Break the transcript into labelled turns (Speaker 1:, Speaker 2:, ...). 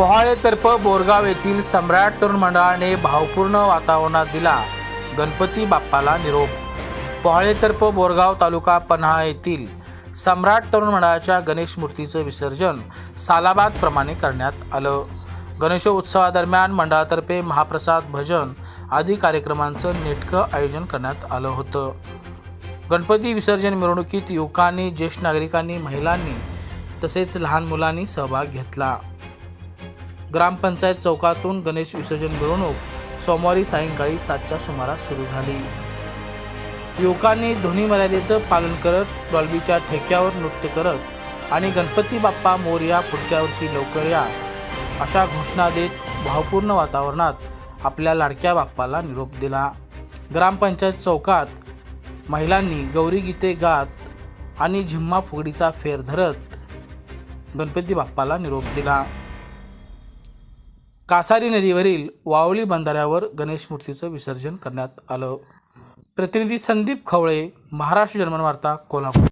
Speaker 1: पोहाळेतर्फ बोरगाव येथील सम्राट तरुण मंडळाने भावपूर्ण वातावरणात दिला गणपती बाप्पाला निरोप. पोहाळेतर्फ बोरगाव तालुका पन्हाळा येथील सम्राट तरुण मंडळाच्या गणेश मूर्तीचं विसर्जन सालाबाद प्रमाणे करण्यात आलं. गणेशोत्सवादरम्यान मंडळातर्फे महाप्रसाद भजन आदी कार्यक्रमांचं नेटकं आयोजन करण्यात आलं होतं. गणपती विसर्जन मिरवणुकीत युवकांनी ज्येष्ठ नागरिकांनी महिलांनी तसेच लहान मुलांनी सहभाग घेतला. ग्रामपंचायत चौकातून गणेश विसर्जन मिरवणूक सोमवारी सायंकाळी सातच्या सुमारास सुरू झाली. युवकांनी ध्वनी मर्यादेचं पालन करत डॉल्बीच्या ठेक्यावर नृत्य करत आणि गणपती बाप्पा मोरया पुढच्या वर्षी लवकर या अशा घोषणा देत भावपूर्ण वातावरणात आपल्या लाडक्या बाप्पाला निरोप दिला. ग्रामपंचायत चौकात महिलांनी गौरी गीते गात आणि झिम्मा फुगडीचा फेर धरत गणपती बाप्पाला निरोप दिला. कासारी नदीवरील वावली बंधाऱ्यावर गणेश मूर्तीचं विसर्जन करण्यात आलं. प्रतिनिधी संदीप खवळे महाराष्ट्र जन्मवार्ता कोल्हापूर.